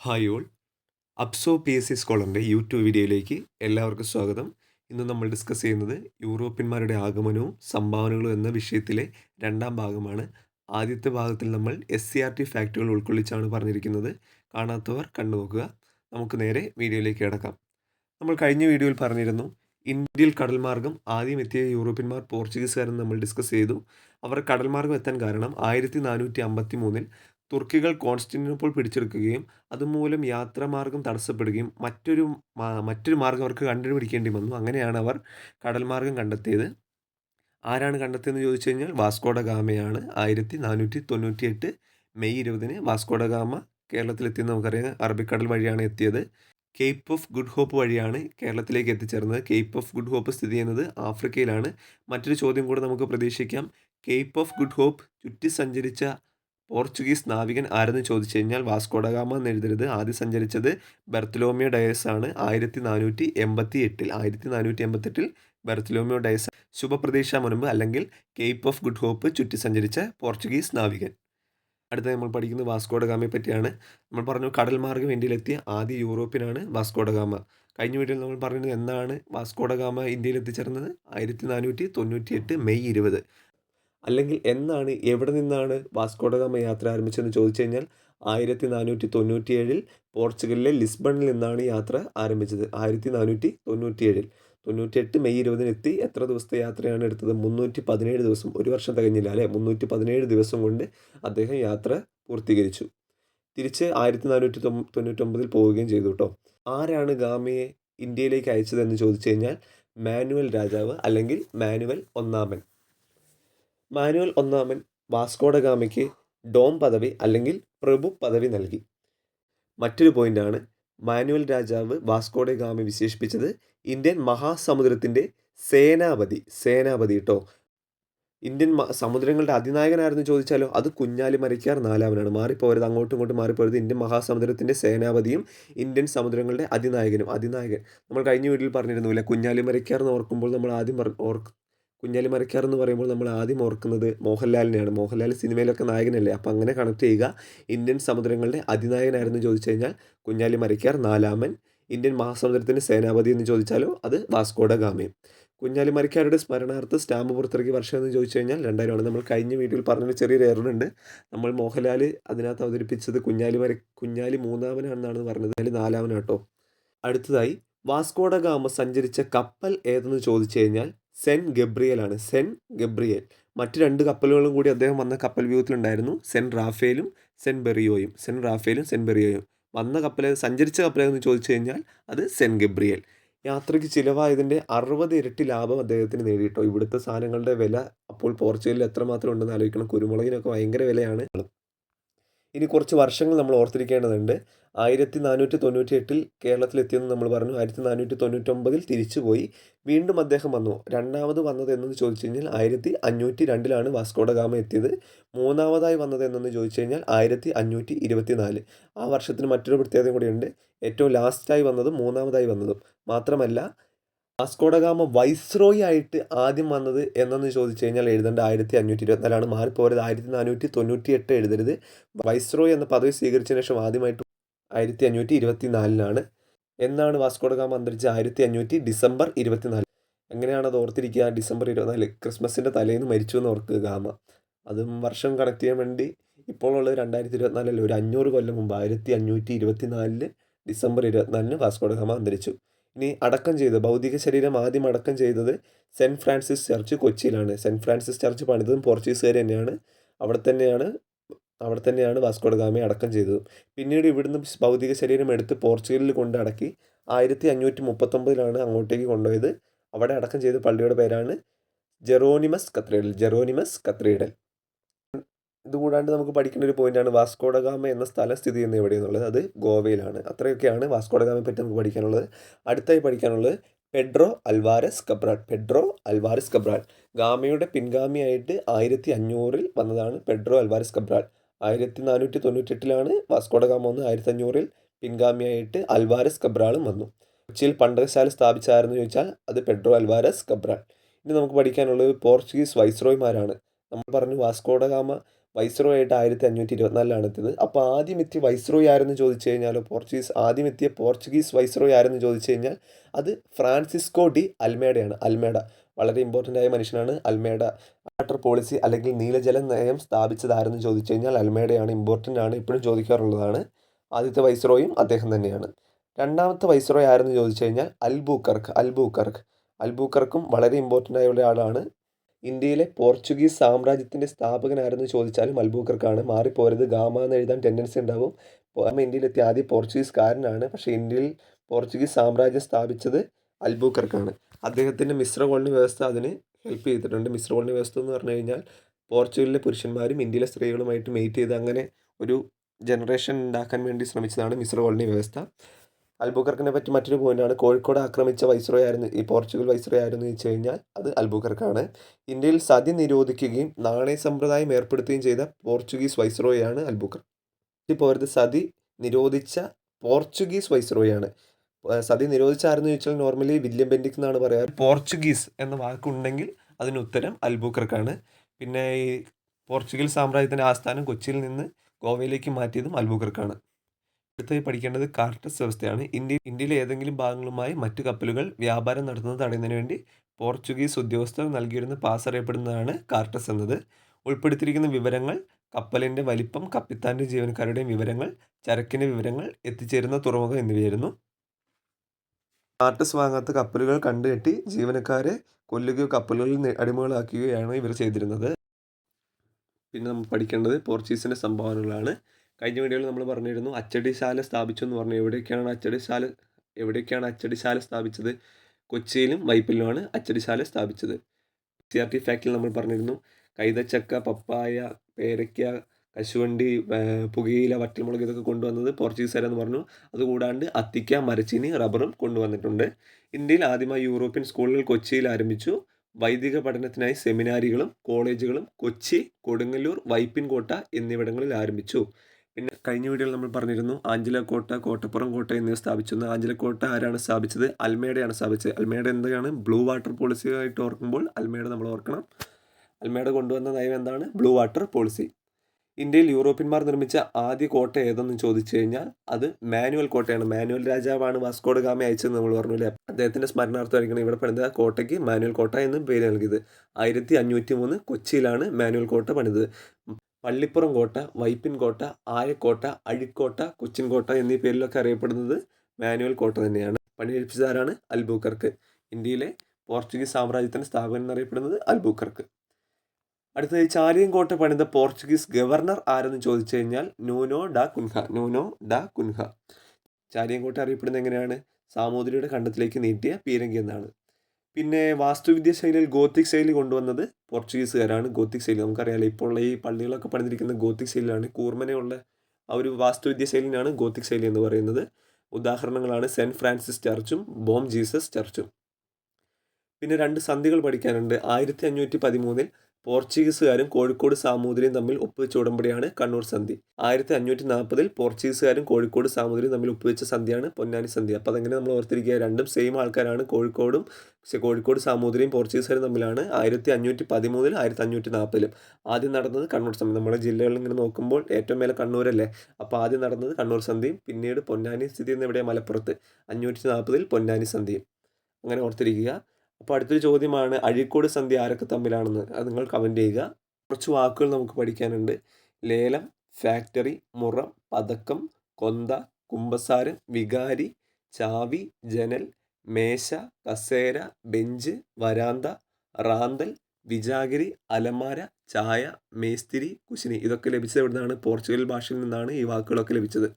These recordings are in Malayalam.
Hi all. അപ്സോ P S C സ്കോളറിന്റെ യൂട്യൂബ് വീഡിയോയിലേക്ക് എല്ലാവർക്കും സ്വാഗതം. ഇന്ന് നമ്മൾ ഡിസ്കസ് ചെയ്യുന്നത് യൂറോപ്യന്മാരുടെ ആഗമനവും സംഭാവനകളും എന്ന വിഷയത്തിലെ രണ്ടാം ഭാഗമാണ്. ആദ്യത്തെ ഭാഗത്തിൽ നമ്മൾ എസ് സി ആർ ടി ഫാക്റ്റുകൾ ഉൾക്കൊള്ളിച്ചാണ് പറഞ്ഞിരിക്കുന്നത്. കാണാത്തവർ കണ്ടുനോക്കുക. നമുക്ക് നേരെ വീഡിയോയിലേക്ക് കിടക്കാം. നമ്മൾ കഴിഞ്ഞ വീഡിയോയിൽ പറഞ്ഞിരുന്നു ഇന്ത്യയിൽ കടൽമാർഗം ആദ്യം എത്തിയ യൂറോപ്യന്മാർ പോർച്ചുഗീസുകാരെന്ന് നമ്മൾ ഡിസ്കസ് ചെയ്തു. അവർ കടൽമാർഗം എത്താൻ കാരണം ആയിരത്തി നാനൂറ്റി അമ്പത്തി മൂന്നിൽ തുർക്കികൾ കോൺസ്റ്റാന്റിനോപ്പിൾ പിടിച്ചെടുക്കുകയും അതുമൂലം യാത്രാമാർഗം തടസ്സപ്പെടുകയും മറ്റൊരു മറ്റൊരു മാർഗം അവർക്ക് കണ്ടുപിടിക്കേണ്ടി വന്നു. അങ്ങനെയാണ് അവർ കടൽ മാർഗം കണ്ടെത്തിയത്. ആരാണ് കണ്ടെത്തിയതെന്ന് ചോദിച്ചു കഴിഞ്ഞാൽ വാസ്കോഡ ഗാമയാണ്. ആയിരത്തി നാനൂറ്റി തൊണ്ണൂറ്റി എട്ട് മെയ് ഇരുപതിന് വാസ്കോഡ ഗാമ കേരളത്തിലെത്തിയെന്ന് നമുക്കറിയാം. അറബിക്കടൽ വഴിയാണ് എത്തിയത്. കേപ്പ് ഓഫ് ഗുഡ് ഹോപ്പ് വഴിയാണ് കേരളത്തിലേക്ക് എത്തിച്ചേർന്നത്. കേപ്പ് ഓഫ് ഗുഡ് ഹോപ്പ് സ്ഥിതി ചെയ്യുന്നത് ആഫ്രിക്കയിലാണ്. മറ്റൊരു ചോദ്യം കൂടെ നമുക്ക് പ്രതീക്ഷിക്കാം. കേപ്പ് ഓഫ് ഗുഡ് ഹോപ്പ് ചുറ്റി സഞ്ചരിച്ച പോർച്ചുഗീസ് നാവികൻ ആരെന്ന് ചോദിച്ചു കഴിഞ്ഞാൽ വാസ്കോഡഗാമ എന്ന് എഴുതരുത് ആദ്യം സഞ്ചരിച്ചത് ബെർത്തലോമിയോ ഡയസ് ആണ്. ആയിരത്തി നാനൂറ്റി എൺപത്തി എട്ടിൽ ആയിരത്തി നാനൂറ്റി എൺപത്തെട്ടിൽ ബെർത്തലോമിയോ ഡയസ് ശുഭപ്രതീക്ഷ മുൻപ് അല്ലെങ്കിൽ കേപ്പ് ഓഫ് ഗുഡ് ഹോപ്പ് ചുറ്റി സഞ്ചരിച്ച പോർച്ചുഗീസ് നാവികൻ. അടുത്ത നമ്മൾ പഠിക്കുന്നത് വാസ്കോഡഗാമയെ പറ്റിയാണ്. നമ്മൾ പറഞ്ഞു കടൽ മാർഗം ഇന്ത്യയിലെത്തിയ ആദ്യ യൂറോപ്യനാണ് വാസ്കോഡഗാമ കഴിഞ്ഞ വീട്ടിൽ നമ്മൾ പറഞ്ഞത് എന്നാണ് വാസ്കോഡഗാമ ഇന്ത്യയിൽ എത്തിച്ചേർന്നത് ആയിരത്തി നാനൂറ്റി തൊണ്ണൂറ്റി എട്ട് മെയ് ഇരുപത്. അല്ലെങ്കിൽ എന്നാണ് എവിടെ നിന്നാണ് വാസ്കോഡഗാമ യാത്ര ആരംഭിച്ചതെന്ന് ചോദിച്ചു കഴിഞ്ഞാൽ ആയിരത്തി നാനൂറ്റി തൊണ്ണൂറ്റി ഏഴിൽ പോർച്ചുഗലിലെ ലിസ്ബണിൽ നിന്നാണ് യാത്ര ആരംഭിച്ചത്. ആയിരത്തി നാനൂറ്റി തൊണ്ണൂറ്റി ഏഴിൽ തൊണ്ണൂറ്റിയെട്ട് മെയ് ഇരുപതിന് എത്തി എത്ര ദിവസത്തെ യാത്രയാണ് എടുത്തത്? മുന്നൂറ്റി പതിനേഴ് ദിവസം. ഒരു വർഷം തികഞ്ഞില്ല അല്ലേ? മുന്നൂറ്റി പതിനേഴ് ദിവസം കൊണ്ട് അദ്ദേഹം യാത്ര പൂർത്തീകരിച്ചു. തിരിച്ച് ആയിരത്തി നാനൂറ്റി തൊ തൊണ്ണൂറ്റൊമ്പതിൽ പോവുകയും ചെയ്തു കേട്ടോ ആരാണ് ഗാമയെ ഇന്ത്യയിലേക്ക് അയച്ചതെന്ന് ചോദിച്ചു കഴിഞ്ഞാൽ മാനുവൽ രാജാവ് അല്ലെങ്കിൽ മാനുവൽ ഒന്നാമൻ. മാനുവൽ ഒന്നാമൻ വാസ്കോഡഗാമയ്ക്ക് ഡോം പദവി അല്ലെങ്കിൽ പ്രഭു പദവി നൽകി. മറ്റൊരു പോയിന്റാണ് മാനുവൽ രാജാവ് വാസ്കോഡഗാമി വിശേഷിപ്പിച്ചത് ഇന്ത്യൻ മഹാസമുദ്രത്തിന്റെ സേനാപതി സേനാപതി കേട്ടോ ഇന്ത്യൻ സമുദ്രങ്ങളുടെ അതിനായകനായിരുന്നു ചോദിച്ചാലോ? അത് കുഞ്ഞാലി മരയ്ക്കാർ നാലാമനാണ്. മാറിപ്പോരുത് അങ്ങോട്ടും ഇങ്ങോട്ടും മാറിപ്പോരുത് ഇന്ത്യൻ മഹാസമുദ്രത്തിന്റെ സേനാപതിയും ഇന്ത്യൻ സമുദ്രങ്ങളുടെ അതിനായകനും അതിനായകൻ നമ്മൾ കഴിഞ്ഞ വീട്ടിൽ പറഞ്ഞിരുന്നില്ല കുഞ്ഞാലി മരയ്ക്കാർ എന്ന് ഓർക്കുമ്പോൾ നമ്മൾ ആദ്യം ഓർക്ക് കുഞ്ഞാലി മരക്കാർ എന്ന് പറയുമ്പോൾ നമ്മൾ ആദ്യം ഓർക്കുന്നത് മോഹൻലാലിനെയാണ്. മോഹൻലാൽ സിനിമയിലൊക്കെ നായകനല്ലേ. അപ്പോൾ അങ്ങനെ കണക്ട് ചെയ്യുക. ഇന്ത്യൻ സമുദ്രങ്ങളുടെ അതിനായകനായിരുന്നു ചോദിച്ചു കഴിഞ്ഞാൽ കുഞ്ഞാലി മരക്കാർ നാലാമൻ ഇന്ത്യൻ മഹാസമുദ്രത്തിന്റെ സേനാപതി എന്ന് ചോദിച്ചാലോ അത് വാസ്കോഡ ഗാമയും കുഞ്ഞാലി മരക്കാരുടെ സ്മരണാർത്ഥ സ്റ്റാമ്പ് പുറത്തിറക്കി വർഷം എന്ന് ചോദിച്ചു കഴിഞ്ഞാൽ രണ്ടായിരമാണ്. നമ്മൾ കഴിഞ്ഞ വീഡിയോയിൽ പറഞ്ഞൊരു ചെറിയൊരു എററുണ്ട് നമ്മൾ മോഹൻലാൽ അതിനകത്ത് അവതരിപ്പിച്ചത് കുഞ്ഞാലി മര കുഞ്ഞാലി മൂന്നാമനാണെന്നാണ് പറഞ്ഞത്. അതിൽ നാലാമനാട്ടോ. അടുത്തതായി വാസ്കോഡ ഗാമ സഞ്ചരിച്ച കപ്പൽ ഏതെന്ന് ചോദിച്ചു കഴിഞ്ഞാൽ സെൻ ഗബ്രിയൽ ആണ് സെൻ ഗബ്രിയൽ. മറ്റ് രണ്ട് കപ്പലുകളും കൂടി അദ്ദേഹം വന്ന കപ്പൽ വ്യൂഹത്തിലുണ്ടായിരുന്നു. സെൻ റാഫേലും സെൻ ബെറിയോയും. സെൻ റാഫേലും സെൻ ബെറിയോയും. വന്ന കപ്പൽ സഞ്ചരിച്ച കപ്പലെന്ന് ചോദിച്ചു കഴിഞ്ഞാൽ അത് സെൻ ഗബ്രിയൽ. യാത്രയ്ക്ക് ചിലവായതിന്റെ അറുപത് ഇരട്ടി ലാഭം അദ്ദേഹത്തിന് നേടിയിട്ടോ? ഇവിടുത്തെ സാധനങ്ങളുടെ വില അപ്പോൾ പോർച്ചുഗലിൽ എത്രമാത്രം ഉണ്ടെന്ന് ആലോചിക്കണം. കുരുമുളകിനൊക്കെ ഭയങ്കര വിലയാണ്. ഇനി കുറച്ച് വർഷങ്ങൾ നമ്മൾ ഓർത്തിരിക്കേണ്ടതുണ്ട്. ആയിരത്തി നാനൂറ്റി തൊണ്ണൂറ്റി എട്ടിൽ കേരളത്തിലെത്തിയെന്ന് നമ്മൾ പറഞ്ഞു. ആയിരത്തി നാനൂറ്റി തൊണ്ണൂറ്റൊമ്പതിൽ തിരിച്ചുപോയി. വീണ്ടും അദ്ദേഹം വന്നു. രണ്ടാമത് വന്നത് എന്നെന്ന് ചോദിച്ചു കഴിഞ്ഞാൽ ആയിരത്തി അഞ്ഞൂറ്റി രണ്ടിലാണ് വാസ്കോഡ ഗാമ എത്തിയത്. മൂന്നാമതായി വന്നത് എന്നെന്ന് ചോദിച്ചു കഴിഞ്ഞാൽ ആയിരത്തി അഞ്ഞൂറ്റി ഇരുപത്തി നാല് ആ വർഷത്തിന് മറ്റൊരു പ്രത്യേകത കൂടിയുണ്ട്. ഏറ്റവും ലാസ്റ്റായി വന്നതും മൂന്നാമതായി വന്നതും. മാത്രമല്ല വാസ്കോഡഗാമ വൈസ്രോയി ആയിട്ട് ആദ്യം വന്നത് എന്നു ചോദിച്ചു കഴിഞ്ഞാൽ എഴുതേണ്ട ആയിരത്തി അഞ്ഞൂറ്റി ഇരുപത്തിനാലാണ് മാറിപ്പോയത് ആയിരത്തി നാനൂറ്റി തൊണ്ണൂറ്റി എട്ട് എഴുതരുത്. വൈസ്രോയി എന്ന പദവി സ്വീകരിച്ചതിന് ശേഷം ആദ്യമായിട്ട് ആയിരത്തി അഞ്ഞൂറ്റി ഇരുപത്തി നാലിലാണ് എന്നാണ് വാസ്കോഡഗാമ അന്തരിച്ച ആയിരത്തി അഞ്ഞൂറ്റി ഡിസംബർ ഇരുപത്തിനാല്. എങ്ങനെയാണ് അത് ഓർത്തിരിക്കുക? ഡിസംബർ ഇരുപത്തിനാല് ക്രിസ്മസിന്റെ തലേന്ന് മരിച്ചു എന്ന് ഓർക്കുക ഗാമ. അതും വർഷം കണക്ട് ചെയ്യാൻ വേണ്ടി ഇപ്പോഴുള്ള രണ്ടായിരത്തി ഇരുപത്തിനാലിൽ ഒരു അഞ്ഞൂറ് കൊല്ലം മുമ്പ് ആയിരത്തി അഞ്ഞൂറ്റി ഇരുപത്തിനാലിൽ ഡിസംബർ ഇരുപത്തിനാലിന് വാസ്കോഡഗാമ അന്തരിച്ചു. ഇനി അടക്കം ചെയ്ത് ഭൗതിക ശരീരം ആദ്യം അടക്കം ചെയ്തത് സെന്റ് ഫ്രാൻസിസ് ചർച്ച് കൊച്ചിയിലാണ്. സെന്റ് ഫ്രാൻസിസ് ചർച്ച് പണിതതും പോർച്ചുഗീസുകാർ തന്നെയാണ്. അവിടെ തന്നെയാണ് അവിടെ തന്നെയാണ് വാസ്കോഡ ഗാമയെ അടക്കം ചെയ്തത്. പിന്നീട് ഇവിടുന്ന് ഭൗതിക ശരീരം എടുത്ത് പോർച്ചുഗലിൽ കൊണ്ട് അടക്കി ആയിരത്തി അഞ്ഞൂറ്റി മുപ്പത്തൊമ്പതിലാണ് അങ്ങോട്ടേക്ക് കൊണ്ടുപോയത്. അവിടെ അടക്കം ചെയ്ത പള്ളിയുടെ പേരാണ് ജെറോണിമസ് കത്രീഡൽ ജെറോണിമസ് കത്രീഡൽ ഇതുകൂടാണ്ട് നമുക്ക് പഠിക്കേണ്ട ഒരു പോയിന്റാണ് വാസ്കോഡഗാമ എന്ന സ്ഥലം സ്ഥിതി ചെയ്യുന്ന എവിടെയെന്നുള്ളത്. അത് ഗോവയിലാണ്. അത്രയൊക്കെയാണ് വാസ്കോഡഗാമയെ പറ്റി നമുക്ക് പഠിക്കാനുള്ളത്. അടുത്തായി പഠിക്കാനുള്ളത് Pedro Alvares Cabral. Pedro Alvares Cabral ഗാമയുടെ പിൻഗാമിയായിട്ട് ആയിരത്തി അഞ്ഞൂറിൽ വന്നതാണ് പെഡ്രോ അൽവാരസ് കബ്രാൾ. ആയിരത്തി നാനൂറ്റി തൊണ്ണൂറ്റെട്ടിലാണ് വാസ്കോഡഗാമ വന്ന് ആയിരത്തി അഞ്ഞൂറിൽ പിൻഗാമിയായിട്ട് അൽവാരസ് കബ്രാളും വന്നു. കൊച്ചിയിൽ പണ്ടകശാല സ്ഥാപിച്ചായിരുന്നു ചോദിച്ചാൽ അത് പെഡ്രോ അൽവാരസ് കബ്രാൾ. ഇനി നമുക്ക് പഠിക്കാനുള്ളത് പോർച്ചുഗീസ് വൈസ്രോയിമാരാണ്. നമ്മൾ പറഞ്ഞു വാസ്കോഡഗാമ വൈസ്രോ ആയിട്ട് ആയിരത്തി അഞ്ഞൂറ്റി ഇരുപത്തിനാലിലാണ് എത്തിയത് അപ്പോൾ ആദ്യം എത്തിയ വൈസ്രോയി ആരെന്ന് ചോദിച്ചു കഴിഞ്ഞാൽ പോർച്ചുഗീസ് ആദ്യം എത്തിയ പോർച്ചുഗീസ് വൈസ്രോയി ആരെന്ന് ചോദിച്ചു കഴിഞ്ഞാൽ അത് ഫ്രാൻസിസ്കോ ഡി അൽമേഡയാണ്. അൽമേഡ വളരെ ഇമ്പോർട്ടന്റ് ആയ മനുഷ്യനാണ്. അൽമേഡ വാട്ടർ പോളിസി അല്ലെങ്കിൽ നീലജല നയം സ്ഥാപിച്ചതായിരുന്നു ചോദിച്ചു കഴിഞ്ഞാൽ അൽമേഡയാണ് ഇമ്പോർട്ടന്റ് ആണ് ഇപ്പോഴും ചോദിക്കാറുള്ളതാണ്. ആദ്യത്തെ വൈസ്രോയും അദ്ദേഹം തന്നെയാണ്. രണ്ടാമത്തെ വൈസ്രോയി ആരെന്ന് ചോദിച്ചു കഴിഞ്ഞാൽ അൽബൂക്കർക്ക് അൽബൂക്കർക്ക്. അൽബൂക്കർക്കും വളരെ ഇമ്പോർട്ടന്റ് ആയ ഒരാളാണ്. ഇന്ത്യയിലെ പോർച്ചുഗീസ് സാമ്രാജ്യത്തിന്റെ സ്ഥാപകനായിരുന്നു ചോദിച്ചാലും അൽബൂക്കർക്കാണ്. മാറിപ്പോരുത് ഗാമ എന്ന് എഴുതാൻ ടെൻഡൻസി ഉണ്ടാവും. ഗാമ ഇന്ത്യയിലെത്തിയ ആദ്യ പോർച്ചുഗീസ്കാരനാണ്. പക്ഷേ ഇന്ത്യയിൽ പോർച്ചുഗീസ് സാമ്രാജ്യം സ്ഥാപിച്ചത് അൽബൂക്കർക്കാണ്. അദ്ദേഹത്തിന്റെ മിശ്ര കോളനി വ്യവസ്ഥ അതിന് ഹെൽപ്പ് ചെയ്തിട്ടുണ്ട്. മിശ്ര കോളനി വ്യവസ്ഥ എന്ന് പറഞ്ഞു കഴിഞ്ഞാൽ പോർച്ചുഗലിലെ പുരുഷന്മാരും ഇന്ത്യയിലെ സ്ത്രീകളുമായിട്ട് മെയ്റ്റ് ചെയ്ത് അങ്ങനെ ഒരു ജനറേഷൻ ഉണ്ടാക്കാൻ വേണ്ടി ശ്രമിച്ചതാണ് മിശ്ര കോളനി വ്യവസ്ഥ. അൽബുക്കർക്കിനെ പറ്റി മറ്റൊരു പോയിന്റാണ് കോഴിക്കോട് ആക്രമിച്ച വൈസ്രോ ആയിരുന്നു ഈ പോർച്ചുഗൽ വൈസ്രോ ആയിരുന്നു എന്ന് വെച്ച് കഴിഞ്ഞാൽ അത് അൽബുക്കർക്കാണ്. ഇന്ത്യയിൽ സതി നിരോധിക്കുകയും നാണയ സമ്പ്രദായം ഏർപ്പെടുത്തുകയും ചെയ്ത പോർച്ചുഗീസ് വൈസ്രോയാണ് അൽബുക്കർ. പോരുത് സതി നിരോധിച്ച പോർച്ചുഗീസ് വൈസ്രോയാണ് സതി നിരോധിച്ചായിരുന്നു ചോദിച്ചാൽ നോർമലി വില്യം ബെൻഡിക് എന്നാണ് പറയാറ്. പോർച്ചുഗീസ് എന്ന വാക്കുണ്ടെങ്കിൽ അതിന് ഉത്തരം അൽബുക്കർക്കാണ്. പിന്നെ ഈ പോർച്ചുഗൽ സാമ്രാജ്യത്തിന്റെ ആസ്ഥാനം കൊച്ചിയിൽ നിന്ന് ഗോവയിലേക്ക് മാറ്റിയതും അൽബുക്കർക്കാണ്. അടുത്തായി പഠിക്കേണ്ടത് കാർട്ടസ് വ്യവസ്ഥയാണ്. ഇന്ത്യ ഇന്ത്യയിലെ ഏതെങ്കിലും ഭാഗങ്ങളുമായി മറ്റു കപ്പലുകൾ വ്യാപാരം നടത്തുന്നത് തടയുന്നതിന് വേണ്ടി പോർച്ചുഗീസ് ഉദ്യോഗസ്ഥർ നൽകിയിരുന്ന പാസ് അറിയപ്പെടുന്നതാണ് കാർട്ടസ് എന്നത്. ഉൾപ്പെടുത്തിയിരിക്കുന്ന വിവരങ്ങൾ കപ്പലിന്റെ വലിപ്പം കപ്പിത്താന്റെ ജീവനക്കാരുടെയും വിവരങ്ങൾ ചരക്കിന്റെ വിവരങ്ങൾ എത്തിച്ചേരുന്ന തുറമുഖം എന്നിവയായിരുന്നു. കാർട്ടസ് വാങ്ങാത്ത കപ്പലുകൾ കണ്ടുകെട്ടി ജീവനക്കാരെ കൊല്ലുകയോ കപ്പലുകളിൽ അടിമകളാക്കുകയാണ് ഇവർ ചെയ്തിരുന്നത്. പിന്നെ നമ്മൾ പഠിക്കേണ്ടത് പോർച്ചുഗീസിന്റെ സംഭാവനകളാണ് കഴിഞ്ഞ വീഡിയോയിൽ നമ്മൾ പറഞ്ഞിരുന്നു അച്ചടിശാല സ്ഥാപിച്ചു എന്ന് പറഞ്ഞു. എവിടെയൊക്കെയാണ് അച്ചടിശാല എവിടെയൊക്കെയാണ് അച്ചടിശാല സ്ഥാപിച്ചത്? കൊച്ചിയിലും വൈപ്പിലുമാണ് അച്ചടിശാല സ്ഥാപിച്ചത്. സി ആർ ടി ഫാക്ടറിയിൽ നമ്മൾ പറഞ്ഞിരുന്നു കൈതച്ചക്ക പപ്പായ പേരയ്ക്ക കശുവണ്ടി പുകയില വറ്റൽമുളക് ഇതൊക്കെ കൊണ്ടുവന്നത് പോർച്ചുഗീസുകാരെന്ന് പറഞ്ഞു. അതുകൂടാണ്ട് അത്തിക്ക മരച്ചീനി റബ്ബറും കൊണ്ടുവന്നിട്ടുണ്ട്. ഇന്ത്യയിൽ ആദ്യമായി യൂറോപ്യൻ സ്കൂളുകൾ കൊച്ചിയിൽ ആരംഭിച്ചു. വൈദിക പഠനത്തിനായി സെമിനാരികളും കോളേജുകളും കൊച്ചി കൊടുങ്ങല്ലൂർ വൈപ്പിൻകോട്ട എന്നിവിടങ്ങളിൽ ആരംഭിച്ചു. പിന്നെ കഴിഞ്ഞ വീഡിയോയിൽ നമ്മൾ പറഞ്ഞിരുന്നു ആഞ്ചലക്കോട്ട കോട്ടപ്പുറം കോട്ട എന്നിവ സ്ഥാപിച്ചു ആഞ്ചലക്കോട്ട ആരാണ് സ്ഥാപിച്ചത്? അൽമേഡയാണ് സ്ഥാപിച്ചത്. അൽമേഡ എന്താണ്? ബ്ലൂ വാട്ടർ പോളിസി ആയിട്ട് ഓർക്കുമ്പോൾ അൽമേഡ നമ്മൾ ഓർക്കണം. അൽമേഡ കൊണ്ടുവന്ന നയം എന്താണ്? ബ്ലൂ വാട്ടർ പോളിസി ഇന്ത്യയിൽ യൂറോപ്യന്മാർ നിർമ്മിച്ച ആദ്യ കോട്ട ഏതെന്ന് ചോദിച്ചു കഴിഞ്ഞാൽ അത് മാനുവൽ കോട്ടയാണ്. മാനുവൽ രാജാവാണ് വാസ്കോഡ് ഗാമ അയച്ചത് നമ്മൾ പറഞ്ഞു അല്ലേ അദ്ദേഹത്തിന്റെ സ്മരണാർത്ഥമായിരിക്കണം ഇവിടെ പണിത കോട്ടയ്ക്ക് മാനുവൽ കോട്ട എന്ന് പേര് നൽകിയത്. ആയിരത്തി അഞ്ഞൂറ്റി മൂന്ന് കൊച്ചിയിലാണ് മാനുവൽ കോട്ട പണിതത്. പള്ളിപ്പുറം കോട്ട വൈപ്പിൻ കോട്ട ആയക്കോട്ട അഴിക്കോട്ട കൊച്ചിൻ കോട്ട എന്നീ പേരിലൊക്കെ അറിയപ്പെടുന്നത് മാനുവൽ കോട്ട തന്നെയാണ്. പണിയെടുപ്പിച്ചതാരാണ് അൽബൂക്കർക്ക്. ഇന്ത്യയിലെ പോർച്ചുഗീസ് സാമ്രാജ്യത്തിന്റെ സ്ഥാപനം എന്നറിയപ്പെടുന്നത് അൽബൂക്കർക്ക്. അടുത്തത് ചാലിയം കോട്ട പണിത പോർച്ചുഗീസ് ഗവർണർ ആരെന്ന് ചോദിച്ചു കഴിഞ്ഞാൽ Nuno da Cunha Nuno da Cunha. Chaliyam കോട്ട അറിയപ്പെടുന്നത് എങ്ങനെയാണ്? സാമൂതിരിയുടെ കണ്ടത്തിലേക്ക് നീട്ടിയ പീരങ്കി എന്നാണ്. പിന്നെ വാസ്തുവിദ്യ ശൈലിയിൽ ഗോത്തിക് ശൈലി കൊണ്ടുവന്നത് പോർച്ചുഗീസുകാരാണ്. ഗോത്തിക് ശൈലി നമുക്കറിയാലോ ഇപ്പോൾ ഈ പള്ളികളൊക്കെ പണിതിരിക്കുന്ന ഗോത്തിക് ശൈലിയാണ്. കൂർമനയുള്ള ആ ഒരു വാസ്തുവിദ്യ ശൈലിയാണ് ഗോത്തിക് ശൈലി എന്ന് പറയുന്നത്. ഉദാഹരണങ്ങളാണ് സെന്റ് ഫ്രാൻസിസ് ചർച്ചും ബോം ജീസസ് ചർച്ചും. പിന്നെ രണ്ട് സന്ധികൾ പഠിക്കാനുണ്ട്. ആയിരത്തി അഞ്ഞൂറ്റി പതിമൂന്നിൽ പോർച്ചുഗീസുകാരും കോഴിക്കോട് സാമൂതിരിയും തമ്മിൽ ഒപ്പുവെച്ച ഉടമ്പടിയാണ് കണ്ണൂർ സന്ധി. ആയിരത്തി അഞ്ഞൂറ്റി നാൽപ്പതിൽ പോർച്ചുഗീസുകാരും കോഴിക്കോട് സാമൂതിരിയും തമ്മിൽ ഒപ്പുവെച്ച സന്ധിയാണ് പൊന്നാനി സന്ധി. അപ്പോൾ അതെങ്ങനെ നമ്മൾ ഓർത്തിരിക്കുക രണ്ടും സെയിം ആൾക്കാരാണ് കോഴിക്കോടും പക്ഷേ കോഴിക്കോട് സാമൂതിരിയും പോർച്ചുഗീസുകാരും തമ്മിലാണ് ആയിരത്തി അഞ്ഞൂറ്റി പതിമൂന്നിൽ ആയിരത്തി അഞ്ഞൂറ്റി നാൽപ്പതിലും ആദ്യം നടന്നത് കണ്ണൂർ സന്ധി. നമ്മുടെ ജില്ലകളിൽ ഇങ്ങനെ നോക്കുമ്പോൾ ഏറ്റവും മേലെ കണ്ണൂരല്ലേ? അപ്പോൾ ആദ്യം നടന്നത് കണ്ണൂർ സന്ധിയും പിന്നീട് പൊന്നാനി സ്ഥിതി എന്നിവിടെ മലപ്പുറത്ത്. അഞ്ഞൂറ്റി നാൽപ്പതിൽ പൊന്നാനി സന്ധിയും. അങ്ങനെ ഓർത്തിരിക്കുക. അപ്പോൾ അടുത്തൊരു ചോദ്യമാണ് അഴീക്കോട് സന്ധ്യ ആരൊക്കെ തമ്മിലാണെന്ന്. അത് നിങ്ങൾ കമന്റ് ചെയ്യുക. കുറച്ച് വാക്കുകൾ നമുക്ക് പഠിക്കാനുണ്ട്. ലേലം ഫാക്ടറി മുറം പതക്കം കൊന്ത കുമ്പസാരം വികാരി ചാവി ജനൽ മേശ കസേര ബെഞ്ച് വരാന്ത റാന്തൽ വിജാഗിരി അലമാര ചായ മേസ്തിരി കുശിനി. ഇതൊക്കെ ലഭിച്ചത് എവിടുന്നാണ്? പോർച്ചുഗൽ ഭാഷയിൽ നിന്നാണ് ഈ വാക്കുകളൊക്കെ ലഭിച്ചത്.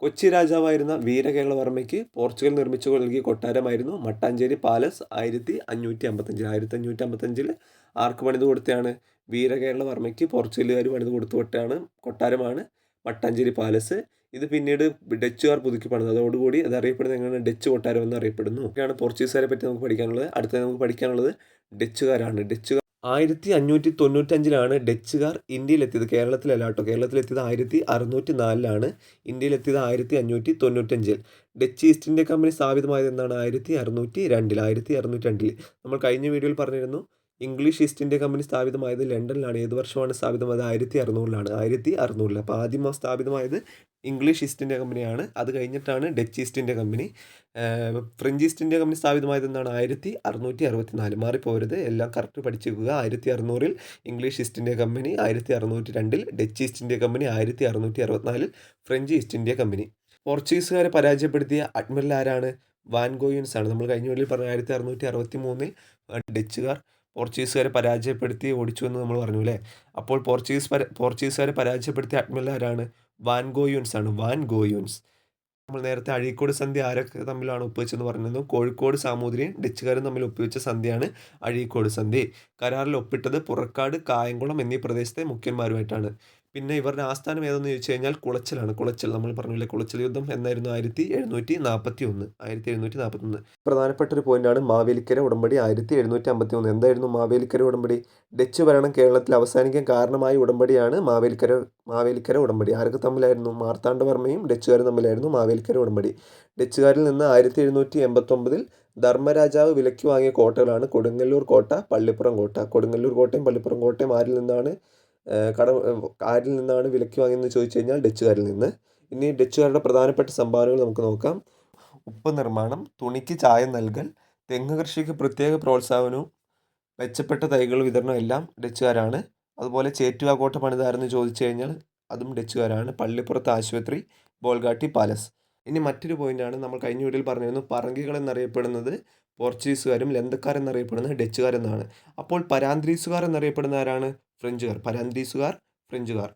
കൊച്ചി രാജാവായിരുന്ന വീരകേളവർമ്മയ്ക്ക് പോർച്ചുഗൽ നിർമ്മിച്ചു നൽകിയ കൊട്ടാരമായിരുന്നു മട്ടാഞ്ചേരി പാലസ് ആയിരത്തി അഞ്ഞൂറ്റി അമ്പത്തഞ്ചിൽ. ആയിരത്തി അഞ്ഞൂറ്റി അമ്പത്തഞ്ചിൽ ആർക്ക് പണിത് കൊടുത്തതാണ് വീരകേളവർമ്മയ്ക്ക് പോർച്ചുഗലുകാർ പണിത് കൊടുത്തു കൊട്ടാണ് കൊട്ടാരമാണ് മട്ടാഞ്ചേരി പാലസ്. ഇത് പിന്നീട് ഡച്ചുകാർ പുതുക്കി പണിത്. അതോടുകൂടി അത് അറിയപ്പെടുന്നത് എങ്ങനെയാണ്? ഡച്ച് കൊട്ടാരം എന്ന് അറിയപ്പെടുന്നു. ഒക്കെയാണ് പോർച്ചുഗീസുകാരെ പറ്റി നമുക്ക് പഠിക്കാനുള്ളത്. അടുത്തത് നമുക്ക് പഠിക്കാനുള്ളത് ഡച്ചുകാരാണ്. ഡച്ചുകാർ ആയിരത്തി അഞ്ഞൂറ്റി തൊണ്ണൂറ്റഞ്ചിലാണ് ഡച്ചുകാർ ഇന്ത്യയിലെത്തിയത്. കേരളത്തിലല്ല കേട്ടോ. കേരളത്തിലെത്തിയത് ആയിരത്തി അറുന്നൂറ്റി നാലിലാണ് ഇന്ത്യയിലെത്തിയത് ആയിരത്തി അഞ്ഞൂറ്റി തൊണ്ണൂറ്റഞ്ചിൽ ഡച്ച് ഈസ്റ്റ് ഇന്ത്യ കമ്പനി സ്ഥാപിതമായത് എന്നാണ് ആയിരത്തി അറുന്നൂറ്റി രണ്ടിൽ ആയിരത്തി അറുന്നൂറ്റി രണ്ടിൽ നമ്മൾ കഴിഞ്ഞ വീഡിയോയിൽ പറഞ്ഞിരുന്നു ഇംഗ്ലീഷ് ഈസ്റ്റ് ഇന്ത്യ കമ്പനി സ്ഥാപിതമായത് ലണ്ടനിലാണ്. ഏത് വർഷമാണ് സ്ഥാപിതമായത്? ആയിരത്തി അറുന്നൂറിലാണ് ആയിരത്തി അറുന്നൂറിൽ അപ്പോൾ ആദ്യം സ്ഥാപിതമായത് ഇംഗ്ലീഷ് ഈസ്റ്റ് ഇന്ത്യ കമ്പനിയാണ്. അത് കഴിഞ്ഞിട്ടാണ് Dutch East India company. French East India company സ്ഥാപിതമായത് എന്നാണ് ആയിരത്തി അറുന്നൂറ്റി അറുപത്തി നാല് മാറിപ്പോരുത്. എല്ലാം കറക്റ്റ് പഠിച്ചേക്കുക ആയിരത്തി അറുന്നൂറിൽ ഇംഗ്ലീഷ് ഈസ്റ്റ് ഇന്ത്യ കമ്പനി ആയിരത്തി അറുന്നൂറ്റി രണ്ടിൽ ഡച്ച് ഈസ്റ്റ് ഇന്ത്യ കമ്പനി ആയിരത്തി അറുന്നൂറ്റി അറുപത്തിനാലിൽ ഫ്രഞ്ച് ഈസ്റ്റ് ഇന്ത്യ കമ്പനി. പോർച്ചുഗീസുകാരെ പരാജയപ്പെടുത്തിയ അഡ്മിറൽ ആരാണ്? വാൻഗോയിൻസ് ആണ് നമ്മൾ കഴിഞ്ഞ വീട്ടിൽ പറഞ്ഞ ആയിരത്തി അറുന്നൂറ്റി അറുപത്തി മൂന്നിൽ ഡച്ചുകാർ പോർച്ചുഗീസുകാരെ പരാജയപ്പെടുത്തി ഓടിച്ചു എന്ന് നമ്മൾ പറഞ്ഞു അല്ലേ? അപ്പോൾ പോർച്ചുഗീസ് പോർച്ചുഗീസുകാരെ പരാജയപ്പെടുത്തി അഡ്മിറൽ ആരാണ്? വാൻ ഗോയൂൻസ് ആണ്. Van Goens. നമ്മൾ നേരത്തെ അഴീക്കോട് സന്ധി ആരൊക്കെ തമ്മിലാണ് ഒപ്പുവെച്ചെന്ന് പറഞ്ഞിരുന്നു. കോഴിക്കോട് സാമൂതിരിയും ഡച്ചുകാരും തമ്മിൽ ഒപ്പുവെച്ച സന്ധിയാണ് അഴീക്കോട് സന്ധി കരാറിൽ ഒപ്പിട്ടത് പുറക്കാട് കായംകുളം എന്നീ പ്രദേശത്തെ മുഖ്യന്മാരുമായിട്ടാണ്. പിന്നെ ഇവരുടെ ആസ്ഥാനം ഏതെന്ന് ചോദിച്ചു കഴിഞ്ഞാൽ കുളച്ചലാണ്. കുളച്ചൽ നമ്മൾ പറഞ്ഞില്ലേ കുളച്ചിൽ യുദ്ധം എന്നായിരുന്നു ആയിരത്തി എഴുന്നൂറ്റി നാൽപ്പത്തി ഒന്ന് ആയിരത്തി എഴുന്നൂറ്റി നാൽപ്പത്തി ഒന്ന് പ്രധാനപ്പെട്ട ഒരു പോയിന്റാണ് മാവേലിക്കര ഉടമ്പടി. ആയിരത്തി എഴുന്നൂറ്റി അമ്പത്തി ഒന്ന് എന്തായിരുന്നു മാവേലിക്കര ഉടമ്പടി? ഡച്ച് ഭരണം കേരളത്തിൽ അവസാനിക്കാൻ കാരണമായ ഉടമ്പടിയാണ് മാവേലിക്കര മാവേലിക്കര ഉടമ്പടി. ആരൊക്കെ തമ്മിലായിരുന്നു? മാർത്താണ്ഡവർമ്മയും ഡച്ചുകാരും തമ്മിലായിരുന്നു മാവേലിക്കര ഉടമ്പടി. ഡച്ചുകാരിൽ നിന്ന് ആയിരത്തി എഴുന്നൂറ്റി എൺപത്തൊമ്പതിൽ ധർമ്മരാജാവ് വിലയ്ക്ക് വാങ്ങിയ കോട്ടകളാണ് കൊടുങ്ങല്ലൂർ കോട്ട പള്ളിപ്പുറം കോട്ട. കൊടുങ്ങല്ലൂർ കോട്ടയും പള്ളിപ്പുറം കോട്ടയും ആരിൽ നിന്നാണ് കട ആരിൽ നിന്നാണ് വിലയ്ക്ക് വാങ്ങിയെന്ന് ചോദിച്ചു കഴിഞ്ഞാൽ ഡച്ചുകാരിൽ നിന്ന്. ഇനി ഡച്ചുകാരുടെ പ്രധാനപ്പെട്ട സംഭാവനകൾ നമുക്ക് നോക്കാം. ഉപ്പ് നിർമ്മാണം തുണിക്ക് ചായം നൽകൽ തെങ്ങ് കൃഷിക്ക് പ്രത്യേക പ്രോത്സാഹനവും മെച്ചപ്പെട്ട തൈകൾ വിതരണം എല്ലാം ഡച്ചുകാരാണ്. അതുപോലെ ചേറ്റുവ കോട്ട പണിതാരെന്ന് ചോദിച്ചു കഴിഞ്ഞാൽ അതും ഡച്ചുകാരാണ്. പള്ളിപ്പുറത്ത് ആശുപത്രി ബോൾഗാട്ടി പാലസ്. ഇനി മറ്റൊരു പോയിന്റാണ് നമ്മൾ കഴിഞ്ഞ വീട്ടിൽ പറഞ്ഞിരുന്നു. പറങ്കികൾ എന്നറിയപ്പെടുന്നത് പോർച്ചുഗീസുകാരും ലന്തക്കാരെന്നറിയപ്പെടുന്നത് ഡച്ചുകാരെന്നാണ്. അപ്പോൾ പരാന്ത്രീസുകാർ എന്നറിയപ്പെടുന്ന ആരാണ്? ഫ്രഞ്ചുകാർ പരാന്തീസുകാർ ഫ്രഞ്ചുകാർ.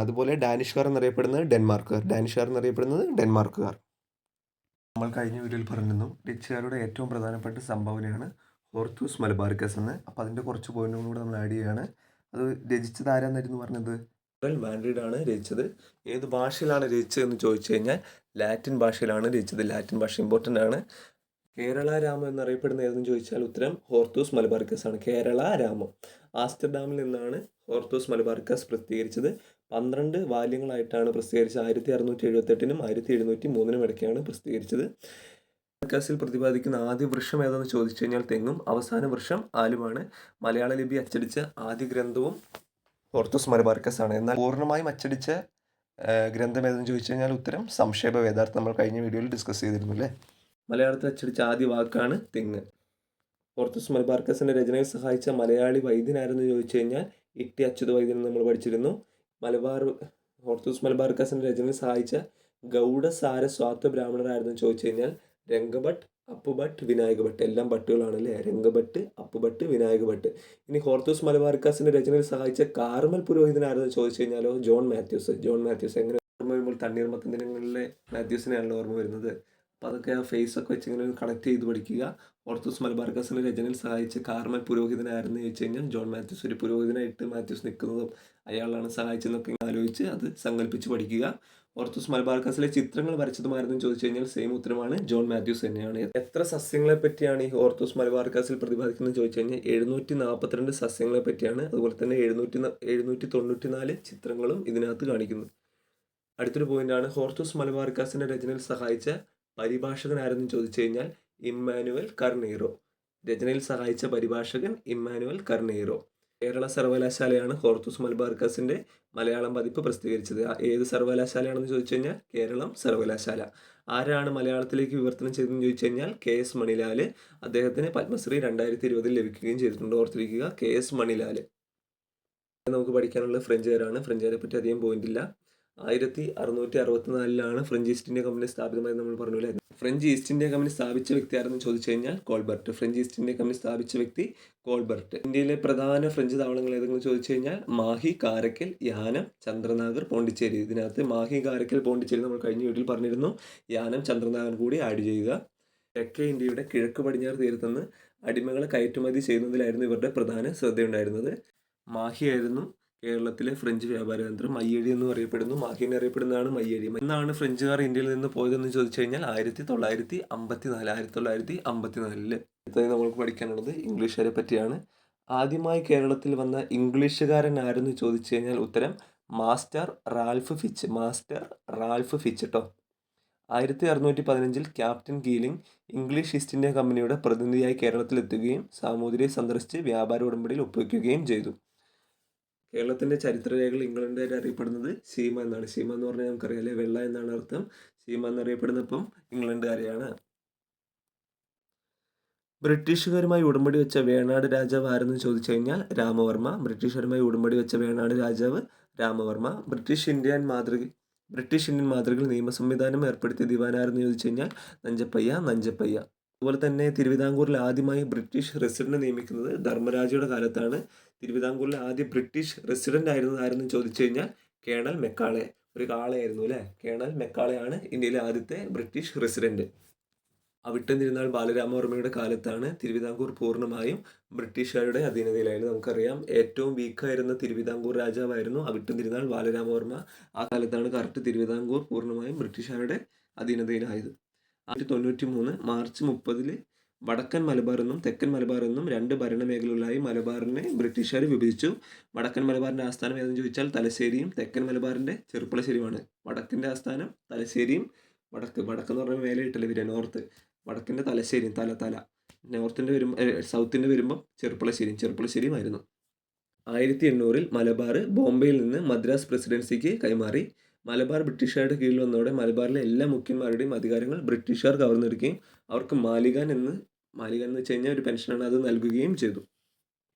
അതുപോലെ ഡാനിഷ്കാർ എന്നറിയപ്പെടുന്നത് ഡെൻമാർക്കുകാർ. ഡാനിഷുകാർ എന്നറിയപ്പെടുന്നത് ഡെൻമാർക്കുകാർ. നമ്മൾ കഴിഞ്ഞ വീഡിയോയിൽ പറഞ്ഞിരുന്നു ഡച്ചുകാരുടെ ഏറ്റവും പ്രധാനപ്പെട്ട സംഭാവനയാണ് ഹോർത്തൂസ് മലബാർക്കസ് എന്ന്. അപ്പോൾ അതിന്റെ കുറച്ച് പോയിന്റുകൾ കൂടെ നമ്മൾ ആഡ് ചെയ്യുകയാണ്. അത് രചിച്ചത് ആരാന്നായിരുന്നു പറഞ്ഞത്? മാൻഡ്രിഡ് ആണ് രചിച്ചത്. ഏത് ഭാഷയിലാണ് രചിച്ചത് എന്ന് ചോദിച്ചു കഴിഞ്ഞാൽ ലാറ്റിൻ ഭാഷയിലാണ് രചിച്ചത്. ലാറ്റിൻ ഭാഷ ഇമ്പോർട്ടന്റ് ആണ്. കേരള രാമം എന്നറിയപ്പെടുന്ന ഏതെന്ന് ചോദിച്ചാൽ ഉത്തരം ഹോർത്തൂസ് മലബാർക്കസ് ആണ്. കേരള രാമം. ആസ്റ്റർഡാമിൽ നിന്നാണ് ഓർത്തോസ് മലബാർക്കസ് പ്രസിദ്ധീകരിച്ചത്. പന്ത്രണ്ട് വാല്യങ്ങളായിട്ടാണ് പ്രസിദ്ധീകരിച്ചത്. ആയിരത്തി അറുന്നൂറ്റി എഴുപത്തെട്ടിനും ആയിരത്തി എഴുന്നൂറ്റി മൂന്നിനും ഇടയ്ക്കാണ് പ്രസിദ്ധീകരിച്ചത്. മലബാർക്കസിൽ പ്രതിപാദിക്കുന്ന ആദ്യ വൃക്ഷം ഏതെന്ന് ചോദിച്ചു കഴിഞ്ഞാൽ തെങ്ങും അവസാന വൃക്ഷം ആലുമാണ് മലയാള ലിപി അച്ചടിച്ച ആദ്യ ഗ്രന്ഥവും ഓർത്തോസ് മലബാർക്കസ് ആണ് എന്നാൽ പൂർണമായും അച്ചടിച്ച ഗ്രന്ഥം ഏതെന്ന് ചോദിച്ചു കഴിഞ്ഞാൽ ഉത്തരം സംക്ഷേപ വേദാർത്ഥം നമ്മൾ കഴിഞ്ഞ വീഡിയോയിൽ ഡിസ്കസ് ചെയ്തിരുന്നു അല്ലേ? മലയാളത്തിൽ അച്ചടിച്ച ആദ്യ വാക്കാണ് തെങ്ങ്. ഓർത്തസ് മലബാർക്കസിന്റെ രചനയെ സഹായിച്ച മലയാളി വൈദ്യനായിരുന്നു ചോദിച്ചു കഴിഞ്ഞാൽ ഇട്ടി അച്യുത വൈദ്യൻ നമ്മൾ പഠിച്ചിരുന്നു. മലബാർ ഓർത്തസ് മലബാർക്കസിന്റെ രചനയെ സഹായിച്ച ഗൗഡസാര സ്വാത്വ ബ്രാഹ്മണരായിരുന്നു ചോദിച്ചു കഴിഞ്ഞാൽ രംഗഭട്ട് അപ്പുഭട്ട് വിനായക ഭട്ട് എല്ലാം ഭട്ടുകളാണ് അല്ലേ രംഗഭട്ട് അപ്പുഭട്ട് വിനായക ഭട്ട് ഇനി ഹോർത്തൂസ് മലബാർക്കാസിന്റെ രചനയിൽ സഹായിച്ച കാർമൽ പുരോഹിതനായിരുന്നു ചോദിച്ചു കഴിഞ്ഞാലോ? ജോൺ മാത്യൂസ്. ജോൺ മാത്യൂസ് എങ്ങനെ ഓർമ്മ വരുമ്പോൾ തണ്ണീർമത്തൻ ദിനങ്ങളിലെ മാത്യൂസിനെയാണല്ലോ ഓർമ്മ വരുന്നത്? അതൊക്കെ ആ ഫേസ് ഒക്കെ വെച്ച് ഇങ്ങനെ കണക്ട് ചെയ്ത് പഠിക്കുക. ഓർത്തൂസ് മലബാർക്കാസിന്റെ രചനയിൽ സഹായിച്ച കാർമൽ പുരോഹിതനായിരുന്നു ചോദിച്ചു കഴിഞ്ഞാൽ ജോൺ മാത്യൂസ് ഒരു പുരോഹിതനായിട്ട് മാത്യൂസ് നിൽക്കുന്നതും അയാളാണ് സഹായിച്ചതെന്നൊക്കെ ആലോചിച്ച് അത് സങ്കല്പിച്ച് പഠിക്കുക. ഓർത്തൂസ് മലബാർക്കാസിലെ ചിത്രങ്ങൾ വരച്ചതുമായിരുന്നു ചോദിച്ചു കഴിഞ്ഞാൽ സെയിം ഉത്തരമാണ് ജോൺ മാത്യൂസ് തന്നെയാണ്. എത്ര സസ്യങ്ങളെ പറ്റിയാണ് ഈ ഓർത്തൂസ് മലബാർക്കാസിൽ പ്രതിപാദിക്കുന്നത് ചോദിച്ചു കഴിഞ്ഞാൽ എഴുന്നൂറ്റി നാൽപ്പത്തിരണ്ട് സസ്യങ്ങളെ പറ്റിയാണ്. അതുപോലെ തന്നെ എഴുന്നൂറ്റി എഴുന്നൂറ്റി തൊണ്ണൂറ്റി നാല് ചിത്രങ്ങളും ഇതിനകത്ത് കാണിക്കുന്നു. അടുത്തൊരു പോയിന്റാണ് ഹോർത്തൂസ് മലബാർക്കാസിന്റെ രചനയിൽ സഹായിച്ച പരിഭാഷകൻ ആരെന്ന് ചോദിച്ചു കഴിഞ്ഞാൽ ഇമ്മാനുവൽ കർണീറോ. രചനയിൽ സഹായിച്ച പരിഭാഷകൻ ഇമ്മാനുവൽ കർണീറോ. കേരള സർവകലാശാലയാണ് ഹോർത്തൂസ് മൽബാർക്കസിന്റെ മലയാളം പതിപ്പ് പ്രസിദ്ധീകരിച്ചത്. ഏത് സർവകലാശാലയാണെന്ന് ചോദിച്ചു കഴിഞ്ഞാൽ കേരളം സർവകലാശാല. ആരാണ് മലയാളത്തിലേക്ക് വിവർത്തനം ചെയ്തതെന്ന് ചോദിച്ചു കഴിഞ്ഞാൽ കെ എസ് മണിലാൽ. അദ്ദേഹത്തിന് പത്മശ്രീ രണ്ടായിരത്തി ഇരുപതിൽ ലഭിക്കുകയും ചെയ്തിട്ടുണ്ട്. ഓർത്തിരിക്കുക കെ എസ് മണിലാൽ. നമുക്ക് പഠിക്കാനുള്ള ഫ്രഞ്ചുകാരാണ്. ഫ്രഞ്ചുകാരെ പറ്റി അധികം പോയിന്റ് ഇല്ല. ആയിരത്തി അറുന്നൂറ്റി അറുപത്തിനാലിലാണ് ഫ്രഞ്ച് ഈസ്റ്റ് ഇന്ത്യ കമ്പനി സ്ഥാപിതമായി നമ്മൾ പറഞ്ഞു അല്ലേ ഫ്രഞ്ച് ഈസ്റ്റ് ഇന്ത്യ കമ്പനി സ്ഥാപിച്ച വ്യക്തി ആരെന്ന് ചോദിച്ചു കഴിഞ്ഞാൽ Colbert. French East India company സ്ഥാപിച്ച വ്യക്തി കോൾബർട്ട്. ഇന്ത്യയിലെ പ്രധാന ഫ്രഞ്ച് താവളങ്ങൾ ഏതെങ്കിലും ചോദിച്ചു കഴിഞ്ഞാൽ മാഹി കാരക്കൽ യാനം ചന്ദ്രനാഗർ പോണ്ടിച്ചേരി. ഇതിനകത്ത് മാഹി കാരക്കൽ പോണ്ടിച്ചേരി നമ്മൾ കഴിഞ്ഞ വീട്ടിൽ പറഞ്ഞിരുന്നു. യാനം ചന്ദ്രനാഗർ കൂടി ആഡ് ചെയ്യുക. തെക്കേ ഇന്ത്യയുടെ കിഴക്ക് പടിഞ്ഞാറ് തീരത്തുനിന്ന് അടിമകളെ കയറ്റുമതി ചെയ്യുന്നതിലായിരുന്നു ഇവരുടെ പ്രധാന ശ്രദ്ധയുണ്ടായിരുന്നത്. മാഹി ആയിരുന്നു കേരളത്തിലെ ഫ്രഞ്ച് വ്യാപാര കേന്ദ്രം മയ്യഴി എന്ന് അറിയപ്പെടുന്നു. മാഹി എന്നറിയപ്പെടുന്നതാണ് മയ്യഴി എന്നാണ് ഫ്രഞ്ചുകാർ ഇന്ത്യയിൽ നിന്ന് പോയതെന്ന് ചോദിച്ചു കഴിഞ്ഞാൽ ആയിരത്തി തൊള്ളായിരത്തി അമ്പത്തി നാല് ആയിരത്തി തൊള്ളായിരത്തി അമ്പത്തി നാലിൽ ഇത്രയും നമുക്ക് പഠിക്കാനുള്ളത് ഇംഗ്ലീഷുകാരെ പറ്റിയാണ്. ആദ്യമായി കേരളത്തിൽ വന്ന ഇംഗ്ലീഷുകാരൻ ആരെന്ന് ചോദിച്ചു കഴിഞ്ഞാൽ ഉത്തരം master Ralph Fitch master Ralph Fitch കേട്ടോ ആയിരത്തി അറുന്നൂറ്റി പതിനഞ്ചിൽ captain Keeling English East India കമ്പനിയുടെ പ്രതിനിധിയായി കേരളത്തിലെത്തുകയും സാമൂതിരിയെ സന്ദർശിച്ച് വ്യാപാര ഉടമ്പടിയിൽ ഒപ്പുവയ്ക്കുകയും ചെയ്തു. കേരളത്തിന്റെ ചരിത്രരേഖകൾ ഇംഗ്ലണ്ടുകാർ അറിയപ്പെടുന്നത് സീമ എന്നാണ്. സീമ എന്ന് പറഞ്ഞാൽ നമുക്കറിയാം വെള്ള എന്നാണ് അർത്ഥം. സീമ എന്നറിയപ്പെടുന്ന ഇപ്പം ഇംഗ്ലണ്ടുകാരെയാണ്. ബ്രിട്ടീഷുകാരുമായി ഉടമ്പടി വെച്ച വേണാട് രാജാവ് ആരെന്ന് ചോദിച്ചു കഴിഞ്ഞാൽ രാമവർമ്മ. ബ്രിട്ടീഷുകാരുമായി ഉടമ്പടി വെച്ച വേണാട് രാജാവ് രാമവർമ്മ. ബ്രിട്ടീഷ് ഇന്ത്യൻ മാതൃക ബ്രിട്ടീഷ് ഇന്ത്യൻ മാതൃകയിൽ നിയമ സംവിധാനം ഏർപ്പെടുത്തിയ ദിവാനാരെന്ന് ചോദിച്ചു കഴിഞ്ഞാൽ നഞ്ചപ്പയ്യ നഞ്ചപ്പയ്യ. അതുപോലെ തന്നെ തിരുവിതാംകൂറിൽ ആദ്യമായി ബ്രിട്ടീഷ് റെസിഡന്റ് നിയമിക്കുന്നത് ധർമ്മരാജയുടെ കാലത്താണ്. തിരുവിതാംകൂറിലെ ആദ്യ ബ്രിട്ടീഷ് റെസിഡന്റ് ആയിരുന്നത് ആരെന്ന് ചോദിച്ചു കഴിഞ്ഞാൽ കേണൽ മെക്കാളെ ഒരു കാളയായിരുന്നു അല്ലേ? കേണൽ മെക്കാളെയാണ് ഇന്ത്യയിലെ ആദ്യത്തെ ബ്രിട്ടീഷ് റെസിഡന്റ്. അവിട്ടം തിരുനാൾ ബാലരാമവർമ്മയുടെ കാലത്താണ് തിരുവിതാംകൂർ പൂർണമായും ബ്രിട്ടീഷുകാരുടെ അധീനതയിലായിരുന്നു നമുക്കറിയാം ഏറ്റവും വീക്കായിരുന്ന തിരുവിതാംകൂർ രാജാവായിരുന്നു അവിട്ടം തിരുനാൾ ബാലരാമവർമ്മ ആ കാലത്താണ് കറക്റ്റ് തിരുവിതാംകൂർ പൂർണമായും ബ്രിട്ടീഷുകാരുടെ അധീനതയിലായത്. ആയിരത്തി തൊണ്ണൂറ്റി മൂന്ന് മാർച്ച് മുപ്പതിൽ വടക്കൻ മലബാർ എന്നും തെക്കൻ മലബാർ എന്നും രണ്ട് ഭരണമേഖലകളായി മലബാറിനെ ബ്രിട്ടീഷുകാർ വിഭജിച്ചു. വടക്കൻ മലബാറിന്റെ ആസ്ഥാനം ഏതെന്ന് ചോദിച്ചാൽ തലശ്ശേരിയും തെക്കൻ മലബാറിന്റെ ചെറുപ്പളശ്ശേരിയുമാണ്. വടക്കിന്റെ ആസ്ഥാനം തലശ്ശേരിയും വടക്ക് വടക്കെന്ന് പറഞ്ഞാൽ മേലെയിട്ടല്ലേ വരിക നോർത്ത്. വടക്കിന്റെ തലശ്ശേരിയും തല തല. നോർത്തിന്റെ വരുമ്പോൾ സൗത്തിന്റെ വരുമ്പം ചെറുപ്പളശ്ശേരിയും ചെറുപ്പളശ്ശേരിയും ആയിരുന്നു. ആയിരത്തി എണ്ണൂറിൽ മലബാർ ബോംബെയിൽ നിന്ന് മദ്രാസ് പ്രസിഡൻസിക്ക് കൈമാറി. മലബാർ ബ്രിട്ടീഷുകാരുടെ കീഴിൽ വന്നതോടെ മലബാറിലെ എല്ലാ മുഖ്യന്മാരുടെയും അധികാരങ്ങൾ ബ്രിട്ടീഷുകാർ കവർന്നെടുക്കുകയും അവർക്ക് മാലികാൻ എന്ന് മാലികാൻ എന്ന് വെച്ച് കഴിഞ്ഞാൽ ഒരു പെൻഷനാണ് അത് നൽകുകയും ചെയ്തു.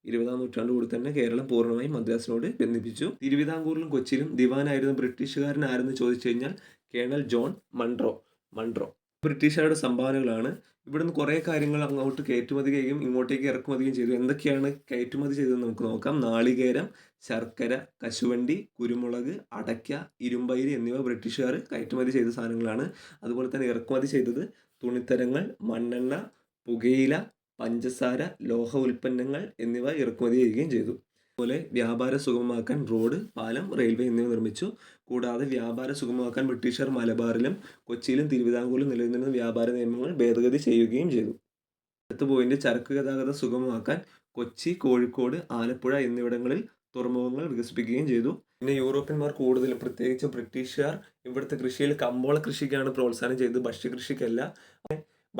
ഇരുപതാം കൂടി തന്നെ കേരളം പൂർണമായും മദ്രാസിനോട് ബന്ധിപ്പിച്ചു. തിരുവിതാംകൂറിലും കൊച്ചിയിലും ദിവാനായിരുന്ന ബ്രിട്ടീഷുകാരൻ ആരെന്ന് ചോദിച്ചു കഴിഞ്ഞാൽ കേണൽ ജോൺ മൺട്രോ മൺട്രോ ബ്രിട്ടീഷുകാരുടെ സംഭാവനകളാണ്. ഇവിടുന്ന് കുറേ കാര്യങ്ങൾ അങ്ങോട്ട് കയറ്റുമതി ചെയ്യുകയും ഇങ്ങോട്ടേക്ക് ഇറക്കുമതിയും ചെയ്തു. എന്തൊക്കെയാണ് കയറ്റുമതി ചെയ്തതെന്ന് നമുക്ക് നോക്കാം. നാളികേരം ശർക്കര കശുവണ്ടി കുരുമുളക് അടയ്ക്ക ഇരുമ്പയിര് എന്നിവ ബ്രിട്ടീഷുകാർ കയറ്റുമതി ചെയ്ത സാധനങ്ങളാണ്. അതുപോലെ തന്നെ ഇറക്കുമതി ചെയ്തത് തുണിത്തരങ്ങൾ മണ്ണെണ്ണ പുകയില പഞ്ചസാര ലോഹ ഉൽപ്പന്നങ്ങൾ എന്നിവ ഇറക്കുമതി ചെയ്യുകയും ചെയ്തു. അതുപോലെ വ്യാപാര സുഗമമാക്കാൻ റോഡ് പാലം റെയിൽവേ എന്നിവ നിർമ്മിച്ചു. കൂടാതെ വ്യാപാര സുഗമമാക്കാൻ ബ്രിട്ടീഷുകാർ മലബാറിലും കൊച്ചിയിലും തിരുവിതാംകൂറിലും നിലനിന്നിരുന്ന വ്യാപാര നിയമങ്ങൾ ഭേദഗതി ചെയ്യുകയും ചെയ്തു. അടുത്ത പോയിന്റ് ചരക്ക് ഗതാഗതം സുഗമമാക്കാൻ കൊച്ചി കോഴിക്കോട് ആലപ്പുഴ എന്നിവിടങ്ങളിൽ തുറമുഖങ്ങൾ വികസിപ്പിക്കുകയും ചെയ്തു. പിന്നെ യൂറോപ്യന്മാർ കൂടുതലും പ്രത്യേകിച്ച് ബ്രിട്ടീഷുകാർ ഇവിടുത്തെ കൃഷിയിൽ കമ്പോള കൃഷിക്കാണ് പ്രോത്സാഹനം ചെയ്തത്. ഭക്ഷ്യകൃഷിക്കല്ല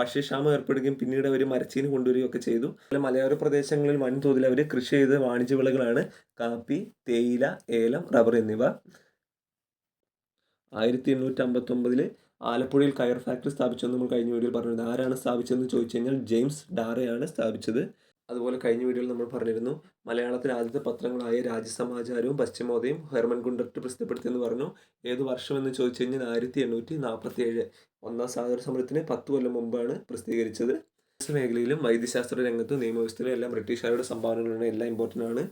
ഭക്ഷ്യക്ഷാമം ഏർപ്പെടുകയും പിന്നീട് അവർ മരച്ചീനി കൊണ്ടുവരികയും ഒക്കെ ചെയ്തു. മലയോര പ്രദേശങ്ങളിൽ വൻതോതിൽ അവർ കൃഷി ചെയ്ത വാണിജ്യ വിളകളാണ് കാപ്പി തേയില ഏലം റബ്ബർ എന്നിവ. ആയിരത്തി എണ്ണൂറ്റി അമ്പത്തൊമ്പതിൽ ആലപ്പുഴയിൽ കയർ ഫാക്ടറി സ്ഥാപിച്ചെന്ന് നമ്മൾ കഴിഞ്ഞ വീഡിയോയിൽ പറഞ്ഞത് ആരാണ് സ്ഥാപിച്ചതെന്ന് ചോദിച്ചു കഴിഞ്ഞാൽ ജെയിംസ് ഡാറയാണ് സ്ഥാപിച്ചത്. അതുപോലെ കഴിഞ്ഞ വീഡിയോയിൽ നമ്മൾ പറഞ്ഞിരുന്നു മലയാളത്തിലെ ആദ്യത്തെ പത്രങ്ങളായ രാജ്യസമാചാരവും പശ്ചിമോദയും ഹെർമൻ ഗുണ്ടർട്ട് പ്രസിദ്ധപ്പെടുത്തിയെന്ന് പറഞ്ഞു. ഏത് വർഷം എന്ന് ചോദിച്ചു കഴിഞ്ഞാൽ ആയിരത്തി എണ്ണൂറ്റി നാൽപ്പത്തി ഏഴ് ഒന്നാം സ്വാതന്ത്ര്യ സമരത്തിന് പത്ത് കൊല്ലം മുമ്പാണ് പ്രസിദ്ധീകരിച്ചത്. മേഖലയിലും വൈദ്യശാസ്ത്ര രംഗത്തും നിയമവ്യവസ്ഥയിലും എല്ലാം ബ്രിട്ടീഷുകാരുടെ സംഭാവനകളാണ് എല്ലാം ഇമ്പോർട്ടന്റ് ആണ്.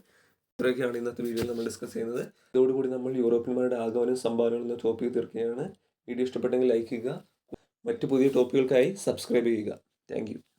ഇത്രയൊക്കെയാണ് ഇന്നത്തെ വീഡിയോയിൽ നമ്മൾ ഡിസ്കസ് ചെയ്യുന്നത്. ഇതോടുകൂടി നമ്മൾ യൂറോപ്യന്മാരുടെ ആഗമനം സംഭാവനകൾ എന്ന ടോപ്പിക് തീർക്കുകയാണ്. വീഡിയോ ഇഷ്ടപ്പെട്ടെങ്കിൽ ലൈക്ക് ചെയ്യുക. മറ്റു പുതിയ ടോപ്പിക്കുകൾക്കായി സബ്സ്ക്രൈബ് ചെയ്യുക. താങ്ക്